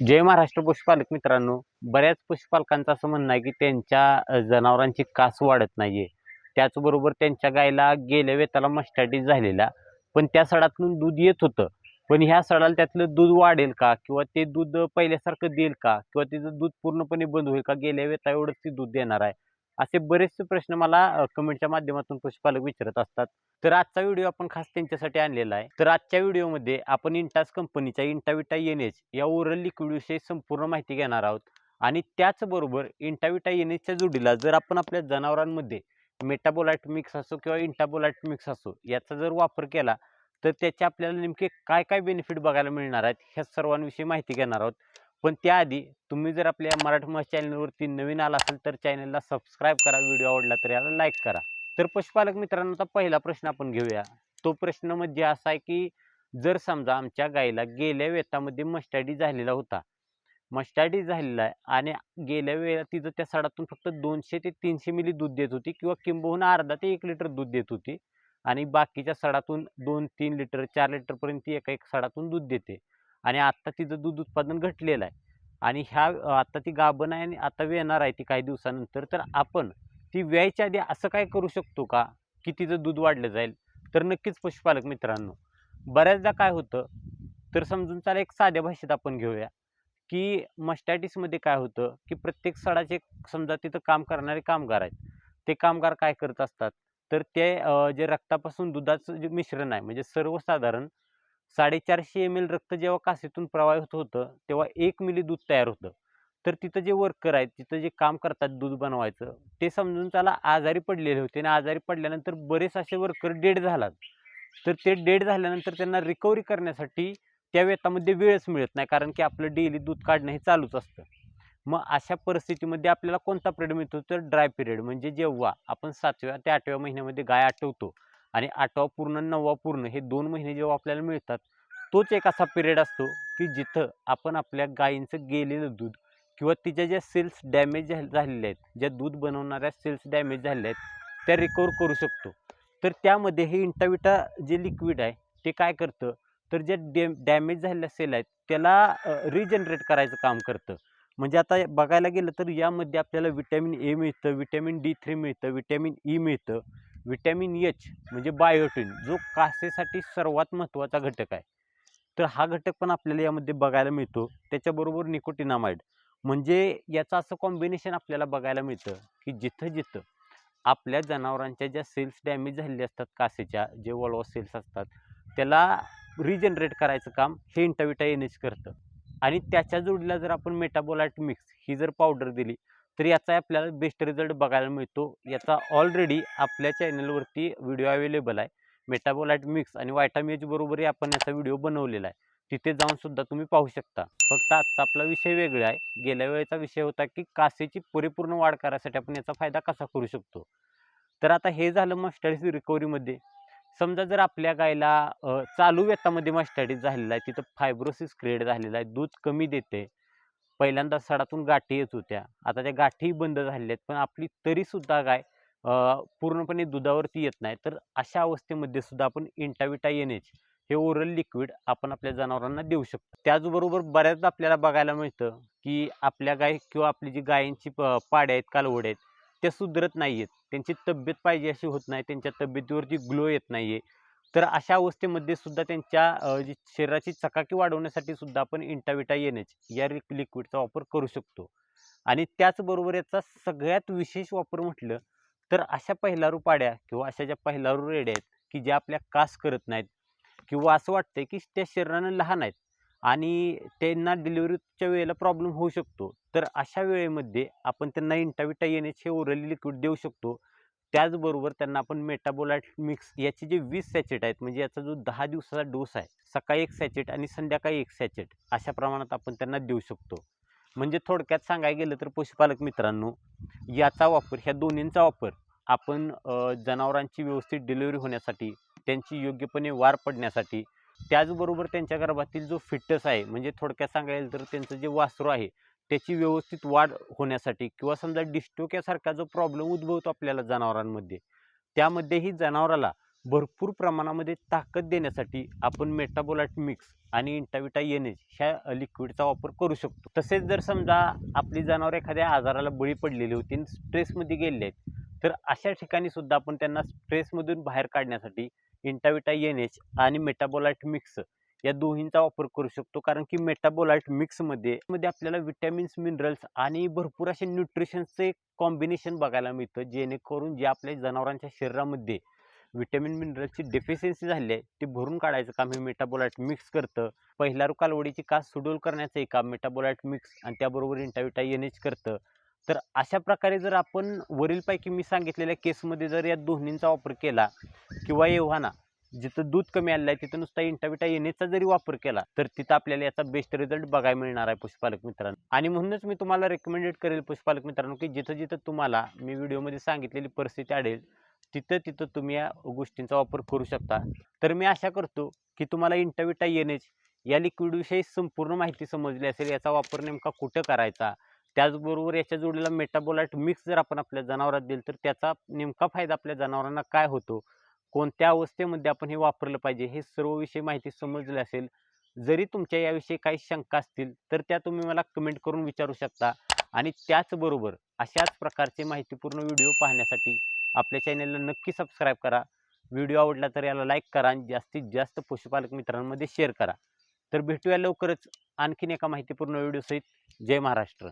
जय महाराष्ट्र पशुपालक मित्रांनो. बऱ्याच पशुपालकांचं असं म्हणणं आहे की त्यांच्या जनावरांची कास वाढत नाही आहे त्याचबरोबर त्यांच्या गायला गेल्या वेताला मस्टॅटिस झालेला पण त्या सडातून दूध येत होतं. पण ह्या सडाला त्यातलं दूध वाढेल का? किंवा ते दूध पहिल्यासारखं देईल का? किंवा तिचं दूध पूर्णपणे बंद होईल का? गेल्या वेता एवढंच ते दूध देणार आहे. असे बरेचसे प्रश्न मला कमेंटच्या माध्यमातून पशुपालक विचारत असतात. तर आजचा व्हिडिओ आपण खास त्यांच्यासाठी आणलेला आहे. तर आजच्या व्हिडिओमध्ये आपण इंटास कंपनीच्या इंटाविटा एन एच या ओरल लिक्विडविषयी संपूर्ण माहिती घेणार आहोत. आणि त्याचबरोबर इंटाविटा एन एचच्या जोडीला जर आपण आपल्या जनावरांमध्ये मेटाबोलाइट मिक्स असो किंवा इंटाबोलाइट मिक्स असो याचा जर वापर केला तर त्याचे आपल्याला नेमके काय काय बेनिफिट बघायला मिळणार आहेत ह्या सर्वांविषयी माहिती घेणार आहोत. पण त्याआधी तुम्ही जर आपल्या मराठी चॅनलवरती नवीन आला असेल तर चॅनलला सबस्क्राईब करा व्हिडिओ आवडला तर याला लाईक करा. तर पशुपालक मित्रांनो पहिला प्रश्न आपण घेऊया. तो प्रश्न म्हणजे असा आहे की जर समजा आमच्या गाईला गेल्या वेतामध्ये मस्टॅडी झालेला होता मस्टॅडी झालेला आहे आणि गेल्या वेळेला तिचं त्या सडातून फक्त दोनशे ते तीनशे मिली दूध देत होती किंवा किंबहुना अर्धा ते एक लिटर दूध देत होती आणि बाकीच्या सडातून दोन तीन लिटर चार लिटरपर्यंत ती एका एक सडातून दूध देते. आणि आत्ता तिचं दूध उत्पादन घटलेलं आहे. आणि ह्या आत्ता ती गाभण आहे आणि आता येणार आहे ती काही दिवसानंतर. तर आपण ती व्यायच्या आधी असं काय करू शकतो का की तिचं दूध वाढलं जाईल? तर नक्कीच पशुपालक मित्रांनो बऱ्याचदा काय होतं तर समजून चाल एक साध्या भाषेत आपण घेऊया की मस्टॅटिसमध्ये काय होतं की प्रत्येक सडाचे समजा तिथं काम करणारे कामगार आहेत ते कामगार काय करत असतात? तर ते जे रक्तापासून दुधाचं जे मिश्रण आहे म्हणजे सर्वसाधारण साडेचारशे एम एल रक्त जेव्हा कासेतून प्रवाहित होतं तेव्हा एक मिली दूध तयार होतं. तर तिथं जे वर्कर आहेत तिथं जे काम करतात दूध बनवायचं ते समजून त्याला आजारी पडलेले होते आणि आजारी पडल्यानंतर बरेच असे वर्कर डेड झालात. तर ते डेड झाल्यानंतर त्यांना रिकव्हरी करण्यासाठी त्या वेतामध्ये वेळच मिळत नाही कारण की आपलं डेली दूध काढणं हे चालूच असतं. मग अशा परिस्थितीमध्ये आपल्याला कोणता पिरियड मिळतो? तर ड्राय पिरियड म्हणजे जेव्हा आपण सातव्या ते आठव्या महिन्यामध्ये गाय आटवतो आणि आठवा पूर्ण नववा पूर्ण हे दोन महिने जेव्हा आपल्याला मिळतात तोच एक असा पिरियड असतो की जिथं आपण आपल्या गायींचं गेलेलं दूध किंवा तिच्या ज्या सेल्स डॅमेज झालेल्या आहेत ज्या दूध बनवणाऱ्या सेल्स डॅमेज झालेल्या आहेत त्या रिकवर करू शकतो. तर त्यामध्ये हे इंटाविटा जे लिक्विड आहे ते काय करतं? तर ज्या डॅ डॅमेज झालेल्या सेल आहेत त्याला रिजनरेट करायचं काम करतं. म्हणजे आता बघायला गेलं तर यामध्ये आपल्याला विटॅमिन ए मिळतं विटॅमिन डी थ्री मिळतं विटॅमिन ई मिळतं. विटॅमिन एच म्हणजे बायोटिन जो कासेसाठी सर्वात महत्त्वाचा घटक आहे. तर हा घटक पण आपल्याला यामध्ये बघायला मिळतो. त्याच्याबरोबर निकोटिनामाइड म्हणजे याचं असं कॉम्बिनेशन आपल्याला बघायला मिळतं की जिथं जिथं आपल्या जनावरांच्या ज्या सेल्स डॅमेज झालेल्या असतात कासेच्या जे वॉलवा सेल्स असतात त्याला रिजनरेट करायचं काम हे इंटाविटा एन एच करतं. आणि त्याच्या जोडीला जर आपण मेटाबोलाइट मिक्स ही जर पावडर दिली तर याचा आपल्याला बेस्ट रिझल्ट बघायला मिळतो. याचा ऑलरेडी आपल्या चॅनलवरती व्हिडिओ अवेलेबल आहे. मेटाबोलाइट मिक्स आणि व्हायटामिएच बरोबरही आपण याचा व्हिडिओ बनवलेला आहे. तिथे जाऊनसुद्धा तुम्ही पाहू शकता. फक्त आजचा आपला विषय वेगळा आहे. गेल्या वेळेचा विषय होता की कासेची परिपूर्ण वाढ करायसाठी आपण याचा फायदा कसा करू शकतो? तर आता हे झालं मस्टॅडिस रिकव्हरीमध्ये समजा जर आपल्या गायला चालू वेतामध्ये मस्टॅडिस झालेला आहे. तिथं फायब्रोसिस क्रिएट झालेला आहे. दूध कमी देते. पहिल्यांदा सडातून गाठी येत होत्या. आता त्या गाठीही बंद झालेल्या आहेत. पण आपली तरीसुद्धा गाय पूर्णपणे दुधावरती येत नाही. तर अशा अवस्थेमध्ये सुद्धा आपण इंटाविटा एन एच हे ओरल लिक्विड आपण आपल्या जनावरांना देऊ शकतो. त्याचबरोबर बऱ्याचदा आपल्याला बघायला मिळतं की आपल्या गाय किंवा आपली जी गायींची प पाड्या आहेत कालवड आहेत त्या सुधरत नाही आहेत त्यांची तब्येत पाहिजे अशी होत नाही. त्यांच्या तब्येतीवरती ग्लो येत नाही आहे तर अशा अवस्थेमध्ये सुद्धा त्यांच्या जी शरीराची चकाकी वाढवण्यासाठी सुद्धा आपण इंटाविटा एन एच या रिक लिक्विडचा वापर करू शकतो. आणि त्याचबरोबर याचा सगळ्यात विशेष वापर म्हटलं तर अशा पहिलारू पाड्या किंवा अशा ज्या पहिलारू रेड्या आहेत की ज्या आपल्या कास करत नाहीत किंवा असं वाटतंय की त्या शरीरानं लहान आहेत आणि त्यांना डिलिव्हरीच्या वेळेला प्रॉब्लेम होऊ शकतो. तर अशा वेळेमध्ये आपण त्यांना इंटाविटा एनएच हे ओरली लिक्विड देऊ शकतो त्याचबरोबर त्यांना आपण मेटाबोलाइट मिक्स याचे जे वीस सॅचेट आहेत म्हणजे याचा जो दहा दिवसाचा डोस आहे सकाळी एक सॅचेट आणि संध्याकाळी एक सॅचेट अशा प्रमाणात आपण त्यांना देऊ शकतो. म्हणजे थोडक्यात सांगायला गेलं तर पशुपालक मित्रांनो याचा वापर ह्या दोन्हींचा वापर आपण जनावरांची व्यवस्थित डिलिव्हरी होण्यासाठी त्यांची योग्यपणे वार पडण्यासाठी त्याचबरोबर त्यांच्या गर्भातील जो फिटस आहे म्हणजे थोडक्यात सांगायला तर त्यांचं जे वासरू आहे त्याची व्यवस्थित वाढ होण्यासाठी किंवा समजा डिस्टोक्यासारखा जो प्रॉब्लेम उद्भवतो आपल्याला जनावरांमध्ये त्यामध्येही जनावराला भरपूर प्रमाणामध्ये ताकद देण्यासाठी आपण मेटाबोलाट मिक्स आणि इंटाविटा एन एच ह्या लिक्विडचा वापर करू शकतो. तसेच जर समजा आपली जनावर एखाद्या आजाराला बळी पडलेली होती आणि स्ट्रेसमध्ये गेलेली आहेत तर अशा ठिकाणी सुद्धा आपण त्यांना स्ट्रेसमधून बाहेर काढण्यासाठी इंटाविटा एन एच आणि मेटाबोलाट मिक्स या दोन्हींचा वापर करू शकतो. कारण की मेटाबोलाइट मिक्समध्ये मध्ये आपल्याला विटॅमिन्स मिनरल्स आणि भरपूर असे न्यूट्रिशन्सचे कॉम्बिनेशन बघायला मिळतं. जेणेकरून जे आपल्या जनावरांच्या शरीरामध्ये विटॅमिन मिनरल्सची डेफिशियन्सी झाली आहे ती भरून काढायचं काम हे मेटाबोलाइट मिक्स करतं. पहिला कालवडीची कास शेड्यूल करण्याचंही काम मेटाबोलाइट मिक्स आणि त्याबरोबर इंटाविटा एन एच करतं. तर अशा प्रकारे जर आपण वरीलपैकी मी सांगितलेल्या केसमध्ये जर या दोन्हींचा वापर केला किंवा एव्हाना जिथं दूध कमी आलेलं आहे तिथं नुसता इंटाविटा येण्याचा जरी वापर केला तर तिथं आपल्याला याचा बेस्ट रिझल्ट बघायला मिळणार आहे पुष्पालक मित्रांनो. आणि म्हणूनच मी तुम्हाला रेकमेंडेड करेल पुष्पालक मित्रांनो की जिथं जिथं तुम्हाला मी व्हिडिओमध्ये सांगितलेली परिस्थिती आढळेल तिथं तिथं तुम्ही या गोष्टींचा वापर करू शकता. तर मी आशा करतो की तुम्हाला इंटाविटा एच या लिक्विडविषयी संपूर्ण माहिती समजली असेल याचा वापर नेमका कुठं करायचा? त्याचबरोबर याच्या जोडीला मेटाबोलाइट मिक्स जर आपण आपल्या जनावरात दिलं तर त्याचा नेमका फायदा आपल्या जनावरांना काय होतो? कोणत्या अवस्थेमध्ये आपण हे वापरलं पाहिजे हे सर्व विषयी माहिती समजली असेल. जरी तुमच्या याविषयी काही शंका असतील तर त्या तुम्ही मला कमेंट करून विचारू शकता. आणि त्याचबरोबर अशाच प्रकारचे माहितीपूर्ण व्हिडिओ पाहण्यासाठी आपल्या चॅनलला नक्की सबस्क्राईब करा. व्हिडिओ आवडला तर याला लाईक करा आणि जास्तीत जास्त पशुपालक मित्रांमध्ये शेअर करा. तर भेटूया लवकरच आणखीन एका माहितीपूर्ण व्हिडिओसहित जय महाराष्ट्र.